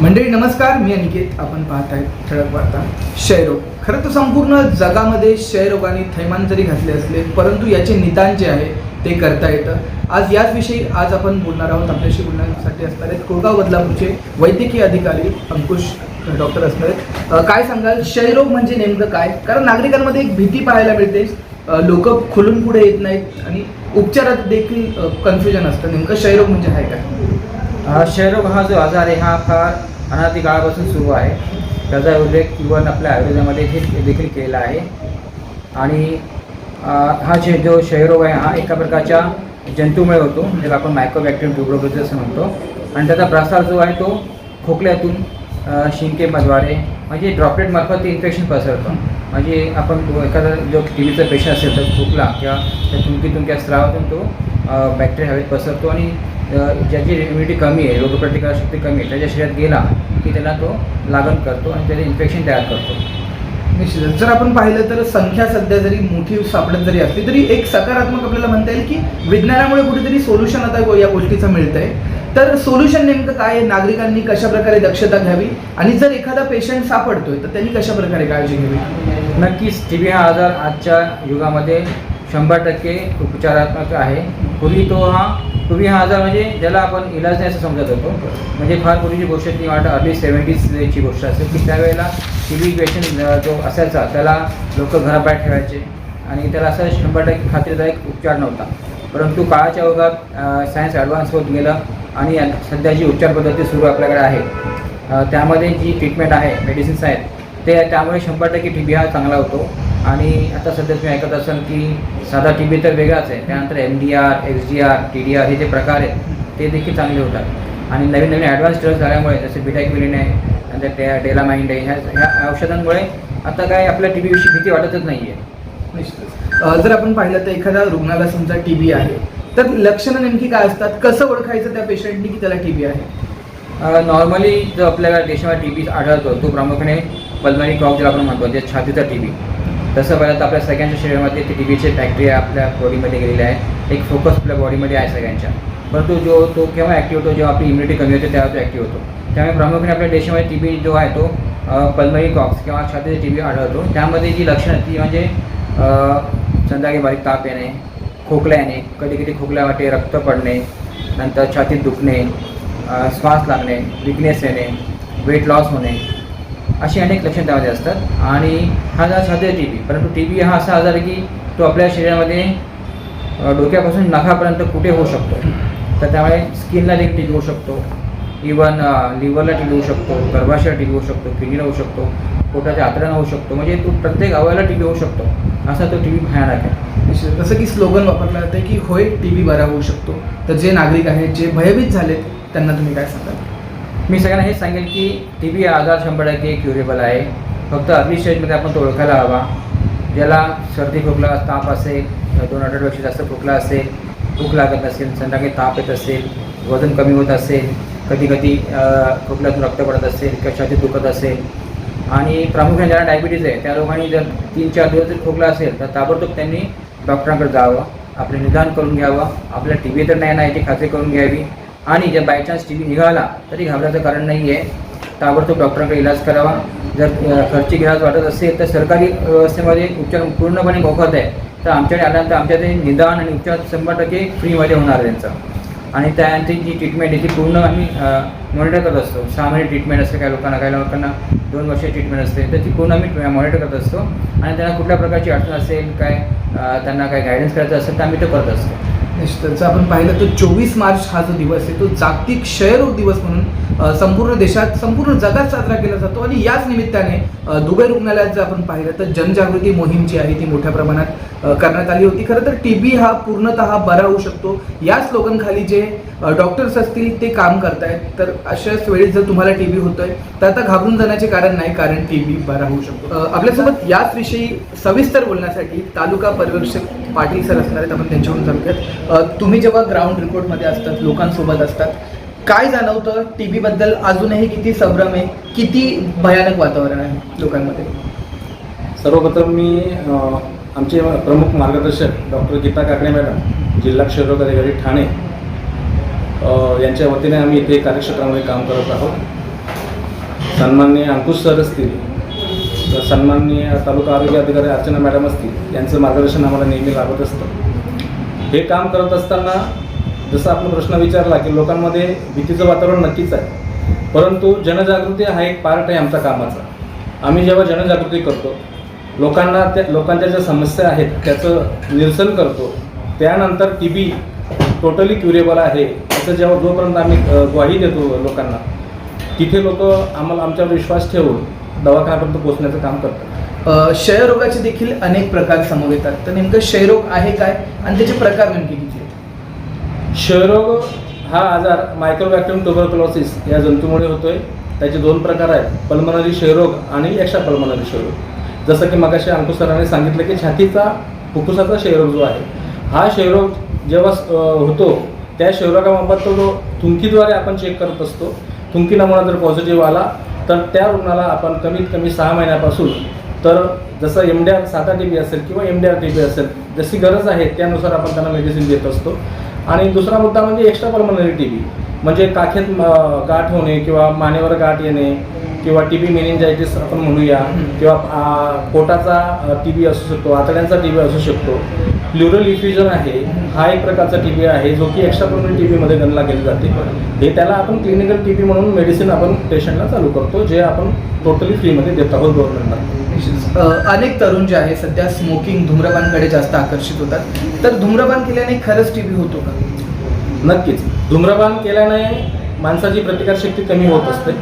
मंडळी नमस्कार. मी अनिकेत. आपण पाहत आहे ठळक वार्ता. क्षयरोग. खरं तर संपूर्ण जगामध्ये क्षयरोगाने थैमान जरी घातले असले परंतु याचे निदान जे आहे ते करता येतं. आज याच विषयी आज आपण बोलणार आहोत. आपल्याशी बोलण्यासाठी असणार आहेत कोळगाव बदलापूरचे वैद्यकीय अधिकारी अंकुश डॉक्टर असणार आहेत. काय सांगाल? क्षयरोग म्हणजे नेमकं काय? कारण नागरिकांमध्ये एक भीती पाहायला मिळते. लोक खुलून पुढे येत नाहीत आणि उपचारात देखील कन्फ्युजन असतं. नेमकं क्षयरोग म्हणजे आहे काय? क्षयरोग हा जो आजार आहे हा फार अनादी काळापासून सुरू आहे. त्याचा उल्लेख इवन आपल्या आयुर्वेदामध्ये हे देखील केलेला आहे. आणि हा जे जो क्षयरोग आहे हा एका प्रकारच्या जंतूमुळे होतो. ज्याला आपण मायक्रोबॅक्टेरियम ट्युब्रोबेज असं म्हणतो. आणि त्याचा प्रसार जो आहे तो खोकल्यातून शिंकेमद्वारे म्हणजे ड्रॉपलेटमार्फत ते इन्फेक्शन पसरतं. म्हणजे आपण एखादा जो टी व्हीचा पेशंट असेल तर खोकला किंवा त्या तुमकी तुमक्या स्त्रावातून तो बॅक्टेरिया हवेत पसरतो. आणि ज्याची इम्युनिटी कमी आहे रोगप्रतिकारशक्ती कमी आहे त्याच्या शरीरात गेला की त्याला तो लागण करतो आणि त्याचे इन्फेक्शन तयार करतो. निश्चितच. जर आपण पाहिलं तर संख्या सध्या जरी मोठी सापडत जरी असली तरी एक सकारात्मक आपल्याला म्हणता येईल की विज्ञानामुळे कुठेतरी सोल्युशन आता या गोष्टीचं मिळतंय. तर सोल्युशन नेमकं काय आहे? नागरिकांनी कशा प्रकारे दक्षता घ्यावी? आणि जर एखादा पेशंट सापडतोय तर त्यांनी कशा प्रकारे काळजी घ्यावी? नक्कीच. टी बी हा आजार आजच्या युगामध्ये शंभर टक्के उपचारात्मक आहे. पूर्वी तो हा पूर्वी हा आजार म्हणजे ज्याला आपण इलाज नाही असं समजत होतो. म्हणजे फार पूर्वीची गोष्ट ती वाटतं अर्ली सेवन्टीजची गोष्ट असेल. की त्यावेळेला टी पेशंट जो असायचा त्याला लोक घराबाहेर ठेवायचे. आणि त्याला असं शंभर टक्के खात्रीदायक उपचार नव्हता. परंतु काळाच्या ओघात सायन्स ॲडव्हान्स होत गेलं आणि या- सध्या जी उपचार पद्धती सुरू आपल्याकडे आहे त्यामध्ये जी ट्रीटमेंट आहे मेडिसिन्स आहेत ते त्यामुळे शंभर टक्के टी बी हा चांगला होतो. आणि आता सध्या तुम्ही ऐकत असाल की साधा टी बी तर वेगळाच आहे. त्यानंतर M D R X D R T D R हे जे प्रकार आहेत ते देखील चांगले होतात. आणि नवीन नवीन ॲडव्हान्स ड्रग्स झाल्यामुळे जसे बिटॅक्विलिन आहे नंतर त्या डेलामाइंड आहे ह्या ह्या औषधांमुळे आता काय आपल्या टी बीविषयी भीती वाटतच नाही आहे निश्चितच जर आपण पाहिलं तर एखाद्या रुग्णाला समजा टी बी आहे तर लक्षणं नेमकी काय असतात? कसं ओळखायचं त्या पेशंटनी की त्याला टी बी आहे नॉर्मली जो आपल्याला देशामध्ये टी बी आढळतो तो प्रामुख्याने पल्मरी क्रॉप ज्याला आपण म्हणतो जे छातीचा टी बी तसं पाहिलं तर आपल्या सगळ्यांच्या शरीरामध्ये ते टी बीचे बॅक्टेरिया आपल्या बॉडीमध्ये गेलेले आहे एक फोकस आपल्या बॉडीमध्ये आहे सगळ्यांच्या. परंतु जो तो केव्हा ॲक्टिव्ह होतो जेव्हा आपली इम्युनिटी कमी होते तेव्हा तो ॲक्टिव्ह होतो. त्यामुळे प्रामुख्याने आपल्या देशामध्ये टी बी जो आहे तो पल्मरी कॉक्स किंवा छातीचे टी बी आढळतो. त्यामध्ये जी लक्षणं ती म्हणजे संध्याकाळी बारीक ताप येणे खोकला येणे कधी कधी खोकल्या वाटे रक्त पडणे नंतर छातीत दुखणे श्वास लागणे विकनेस येणे वेट लॉस होणे अशी अनेक लक्षणं त्यामध्ये असतात. आणि हा आजार साध्या टी बी. परंतु टी बी हा असा आजार आहे की तो आपल्या शरीरामध्ये डोक्यापासून नखापर्यंत कुठे होऊ शकतो. तर त्यामुळे स्किनला देखील टी होऊ शकतो. इवन लिव्हरला टी होऊ शकतो. गर्भाशयाला टी होऊ शकतो. किडनीला होऊ शकतो. पोटाच्या आतड्यानं होऊ शकतो. म्हणजे तो प्रत्येक अवयाला टी बी होऊ शकतो. असा तो टी बी भयानक आहे. जसं की स्लोगन वापरलं जातं की होय टी बी बरा होऊ शकतो. तर जे नागरिक आहेत जे भयभीत झालेत त्यांना तुम्ही काय सांगाल? मी सगळ्यांना हे सांगेल की टी बी आजार शंभर टक्के क्युरेबल आहे. फक्त अर्ली स्टेजमध्ये आपण तो ओळखायला हवा. ज्याला सर्दी खोकला ताप असेल दोन आठवड्यापेक्षा जास्त खोकला असेल भूक लागत असेल संध्याकाळी ताप येत असेल वजन कमी होत असेल कधी कधी खोकल्यातून रक्त पडत असेल किंवा छाती दुखत असेल. आणि प्रामुख्याने ज्यांना डायबिटीज आहे त्या लोकांनी जर तीन चार दिवस जर खोकला असेल तर ताबडतोब त्यांनी डॉक्टरांकडे जावं. आपले निदान करून घ्यावं. आपल्या टी बी तर नाही ना याची खात्री करून घ्यावी. आणि जर बाय चान्स टी व्ही निघाला तरी घाबरायचं कारण नाही आहे ताबडतोब डॉक्टरांकडे इलाज करावा. जर खर्ची खर्चिक वाटत असेल तर सरकारी व्यवस्थेमध्ये उपचार पूर्णपणे मोफत आहे. तर आमच्याकडे आल्यानंतर आमच्या ते निदान आणि उपचार शंभर टक्के फ्रीमध्ये होणार आहे त्यांचं. आणि त्यानंतर जी ट्रीटमेंट आहे ती पूर्ण आम्ही मॉनिटर करत असतो. सहा महिने ट्रीटमेंट असते काही लोकांना काही लोकांना दोन वर्षाची ट्रीटमेंट असते. तर ती पूर्ण आम्ही मॉनिटर करत असतो. आणि त्यांना कुठल्या प्रकारची अडचण असेल काय त्यांना काय गायडन्स करायचं असेल तर आम्ही ते करत असतो. निश्चितच. आपण पाहिलं तर चोवीस मार्च हा जो दिवस आहे तो जागतिक क्षयरोग दिवस म्हणून संपूर्ण देशात संपूर्ण जगात साजरा केला जातो आणि याच निमित्ताने दुबई रुग्णालयात जर आपण पाहिलं तर जनजागृती मोहीम जी आहे ती मोठ्या प्रमाणात करण्यात आली होती. खरं तर टी बी हा पूर्णतः बरा होऊ शकतो. या स्लोगनखाली जे डॉक्टर्स असतील ते काम करतायत. तर अशाच वेळी जर तुम्हाला टी बी होतोय तर आता घाबरून जाण्याचे कारण नाही कारण टी बी बरा होऊ शकतो. आपल्यासोबत याच विषयी सविस्तर बोलण्यासाठी तालुका पर्यवेक्षक पाटील सर असणार आहेत. आपण त्यांच्याकडून जाणूयात तुम्ही जेव्हा ग्राउंड रिपोर्टमध्ये असतात लोकांसोबत असतात काय जाणवतं टी बद्दल अजूनही किती संभ्रम आहे? किती भयानक वातावरण आहे लोकांमध्ये? सर्वप्रथम मी आमचे प्रमुख मार्गदर्शक डॉक्टर गीता काकडे मॅडम जिल्हा क्षयरोग अधिकारी ठाणे यांच्या वतीने आम्ही इथे कार्यक्षेत्रामध्ये काम करत आहोत. सन्माननीय अंकुश सर असतील तर सन्माननीय तालुका आरोग्य अधिकारी अर्चना मॅडम असतील यांचं मार्गदर्शन आम्हाला नेहमी लाभत असतं. हे काम करत असताना जसं आपण प्रश्न विचारला की लोकांमध्ये भीतीचं वातावरण नक्कीच आहे. परंतु जनजागृती हा एक पार्ट आहे आमच्या कामाचा. आम्ही जेव्हा जनजागृती करतो लोकांना त्या लोकांच्या ज्या समस्या आहेत त्याचं निरसन करतो त्यानंतर टी बी टोटली क्युरेबल आहे. असं जेव्हा जोपर्यंत आम्ही ग्वाही देतो लोकांना तिथे लोक आम्हाला आमच्यावर विश्वास ठेवून दवाखान्यापर्यंत पोहोचण्याचं काम करतात. क्षयरोगाचे देखील अनेक प्रकार समोर येतात तर नेमकं क्षयरोग आहे काय? आणि त्याचे प्रकार नेमके किती? क्षयरोग हा आजार मायक्रोबॅक्टेरियम ट्युबरक्लोसिस या जंतूमुळे होतोय. त्याचे दोन प्रकार आहेत. पल्मनरी क्षयरोग आणि एक्स्ट्रा पल्मनरी क्षयरोग जसं की मगाशी अंकुश सरांनी सांगितलं की छातीचा फुफ्फुसाचा क्षयरोग जो आहे हा क्षयरोग जेव्हा होतो त्या क्षयरोगाबाबत तो थुंकीद्वारे आपण चेक करत असतो. थुंकी नमुना जर पॉझिटिव्ह आला तर त्या रुग्णाला आपण कमीत कमी सहा महिन्यापासून तर जसं एम डी आर साधा टी बी असेल किंवा M D R T B असेल जशी गरज आहे त्यानुसार आपण त्यांना मेडिसिन देत असतो. आणि दुसरा मुद्दा म्हणजे एक्स्ट्रा पल्मनरी टी बी म्हणजे काखेत गाठ होणे किंवा मानेवर गाठ येणे किंवा टी बी मेनिंजायटिस आपण म्हणूया किंवा पोटाचा टी बी असू शकतो आतड्यांचा टी बी असू शकतो. प्लुरल इफ्युजन आहे हा एक प्रकारचा टी बी आहे जो की एक्स्ट्रा पल्मनरी टी बीमध्ये गणला केली जाते. हे त्याला आपण क्लिनिकल टी बी म्हणून मेडिसिन आपण पेशंटला चालू करतो जे आपण टोटली फ्रीमध्ये देत आहोत गव्हर्नमेंटला अनेक तरुण जे आहे सध्या स्मोकिंग धूम्रपानकडे जास्त आकर्षित होतात. तर धूम्रपान केल्याने खरंच टीबी होतो का? नक्कीच. धूम्रपान केल्याने माणसाची प्रतिकारशक्ती कमी होत असते.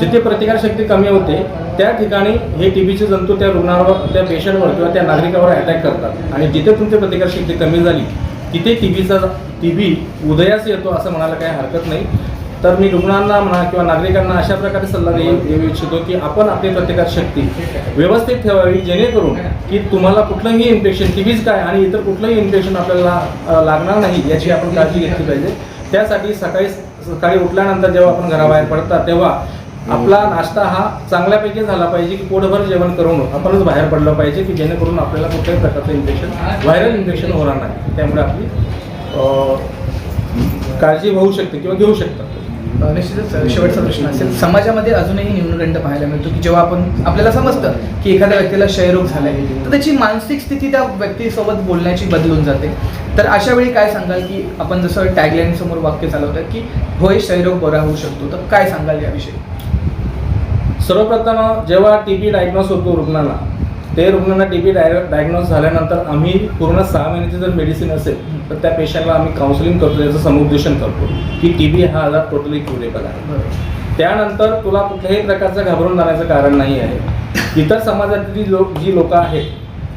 जिथे प्रतिकारशक्ती कमी होते त्या ठिकाणी हे टीबीचे जंतू त्या रुग्णावर त्या पेशंटवर किंवा त्या नागरिकावर अटॅक करतात. आणि जिथे तुमची प्रतिकारशक्ती कमी झाली तिथे टीबीचा टीबी उदयास येतो असं म्हणायला काही हरकत नाही. तर मी रुग्णांना म्हणा किंवा नागरिकांना अशा प्रकारे सल्ला देऊ देऊ इच्छितो की आपण आपली प्रतिकारशक्ती व्यवस्थित ठेवावी जेणेकरून की तुम्हाला कुठलंही इन्फेक्शन टीबीज काय आणि इतर कुठलंही इन्फेक्शन आपल्याला लागणार नाही याची आपण काळजी घेतली पाहिजे. त्यासाठी सकाळी सकाळी उठल्यानंतर जेव्हा आपण घराबाहेर पडतात तेव्हा आपला नाश्ता हा चांगल्यापैकी झाला पाहिजे की पोटभर जेवण करून आपणच बाहेर पडलं पाहिजे की जेणेकरून आपल्याला कुठल्याही प्रकारचं इन्फेक्शन व्हायरल इन्फेक्शन होणार नाही. त्यामुळे आपली काळजी होऊ शकते किंवा घेऊ शकतात. निश्चितच शेवटचा प्रश्न असेल. समाजामध्ये अजूनही न्यूनगंड पाहायला मिळतो की जेव्हा आपण आपल्याला समजतं की एखाद्या व्यक्तीला क्षयरोग झालाय तर त्याची मानसिक स्थिती त्या व्यक्तीसोबत बोलण्याची बदलून जाते. तर अशा वेळी काय सांगाल की आपण जसं टॅगलाईन समोर वाक्य चालवतात की होय क्षयरोग बरा होऊ शकतो. तर काय सांगाल याविषयी? सर्वप्रथम जेव्हा टी बी डायग्नोस होतो रुग्णाला ते रुग्णांना टी बी डाय डायग्नोस झाल्यानंतर आम्ही पूर्ण सहा महिन्याची जर मेडिसिन असेल तर त्या पेशंटला आम्ही काउन्सिलिंग करतो त्याचं समुपदेशन करतो की टी बी हा आजार टोटली क्युरेबल आहे. त्यानंतर तुला कुठल्याही प्रकारचं घाबरून जाण्याचं कारण नाही आहे. इतर समाजातली लोक जी लोकं आहेत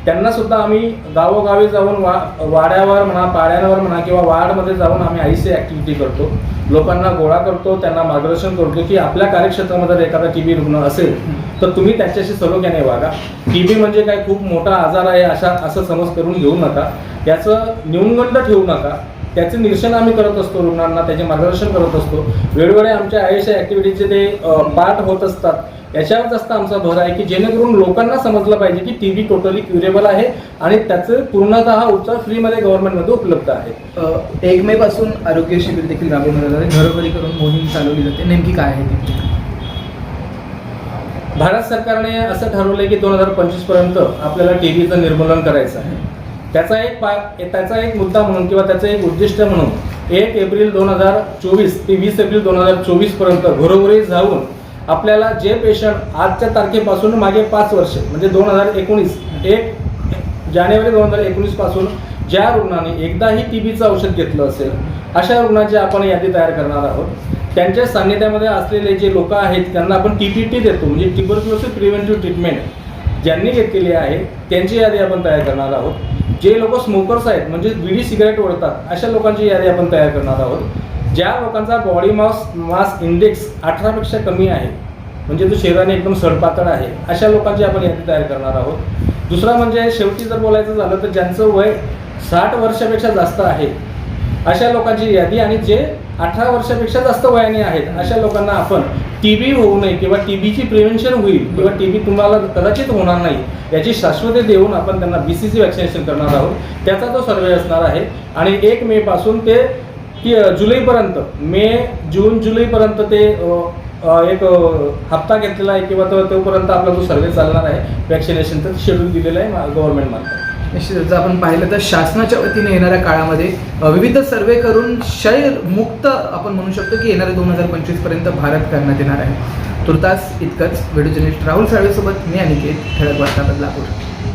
त्यांना सुद्धा आम्ही गावोगावी जाऊन वा वाड्यावर म्हणा पाड्यांवर म्हणा किंवा वार्डमध्ये जाऊन आम्ही आयसी ॲक्टिव्हिटी करतो. लोकांना गोळा करतो त्यांना मार्गदर्शन करतो की आपल्या कार्यक्षेत्रामध्ये जर एखादा टी बी रुग्ण असेल तर तुम्ही त्याच्याशी सलोख्याने वागा. टी बी म्हणजे काय? खूप मोठा आजार आहे अशा असं समज करून घेऊ नका. याचं न्यूनगंड ठेवू नका. त्याचे निरसन आम्ही करत असतो रुग्णांना त्याचे मार्गदर्शन करत असतो. वेळोवेळी आमच्या आयुष्य ॲक्टिव्हिटीचे ते पार्ट होत असतात. याच्यावर जास्त आमचा भर आहे की जेणेकरून लोकांना समजलं पाहिजे की टी बी टोटली क्युरेबल आहे आणि त्याचे पूर्णतः उपचार फ्रीमध्ये गव्हर्नमेंटमध्ये उपलब्ध आहे. एक मे पासून आरोग्य शिबिर देखील राबवलं जाते. घरोघरी करून मोहीम चालवली जाते. नेमकी काय आहे ती? भारत सरकारने असं ठरवलं की दोन हजार पंचवीसपर्यंत आपल्याला टी बीचं निर्मूलन करायचं आहे. त्याचा एक पा त्याचा एक मुद्दा म्हणून किंवा त्याचं एक उद्दिष्ट म्हणून एक एप्रिल दोन हजार चोवीस ते वीस एप्रिल दोन हजार चोवीसपर्यंत घरोघरी जाऊन आपल्याला जे पेशंट आजच्या तारखेपासून मागे पाच वर्ष म्हणजे दोन हजार एकोणीस एक जानेवारी दोन हजार एकोणीसपासून ज्या रुग्णाने एकदाही टी बीचं औषध घेतलं असेल अशा रुग्णांची आपण यादी तयार करणार आहोत. त्यांच्या सान्निध्यामध्ये असलेले जे लोक आहेत त्यांना आपण टी टी टी देतो म्हणजे टिबरक्युलोसिस प्रिव्हेंटिव्ह ट्रीटमेंट ज्यांनी घेतलेली आहे त्यांची यादी आपण तयार करणार आहोत. जे लोक स्मोकर्स आहेत म्हणजे विडी सिगारेट ओढतात अशा लोकांची यादी आपण तयार करणार आहोत. ज्या लोकांचा बॉडी मास मास इंडेक्स अठरापेक्षा कमी आहे म्हणजे तो शरीराने एकदम सडपातळ आहे अशा लोकांची आपण यादी तयार करणार आहोत. दुसरा म्हणजे शेवटी जर बोलायचं झालं तर ज्यांचं वय साठ वर्षापेक्षा जास्त आहे अशा लोकांची यादी आणि जे अठरा वर्षापेक्षा जास्त वयाने आहेत अशा लोकांना आपण टी बी होऊ नये किंवा टी बीची प्रिव्हेन्शन होईल किंवा टी बी तुम्हाला कदाचित होणार नाही याची शाश्वती देऊन आपण त्यांना बी सी सी वॅक्सिनेशन करणार आहोत. त्याचा तो सर्वे असणार आहे. आणि एक मे पासून ते जुलैपर्यंत मे जून जुलैपर्यंत ते एक हप्ता घेतलेला आहे किंवा तो तोपर्यंत आपला जो सर्वे चालणार आहे वॅक्सिनेशनचा शेड्यूल दिलेलं आहे गव्हर्नमेंट मार्फत. निश्चितच. जर आपण पाहिलं तर शासनाच्या वतीने येणाऱ्या काळामध्ये विविध सर्वे करून क्षय मुक्त आपण म्हणू शकतो की येणाऱ्या दोन हजार पंचवीसपर्यंत भारत करण्यात येणार आहे. तुर्तास इतकंच. व्हिडिओ जर्नलिस्ट राहुल साळवेसोबत मी अनिकेत ठळक वार्ता बदलापूर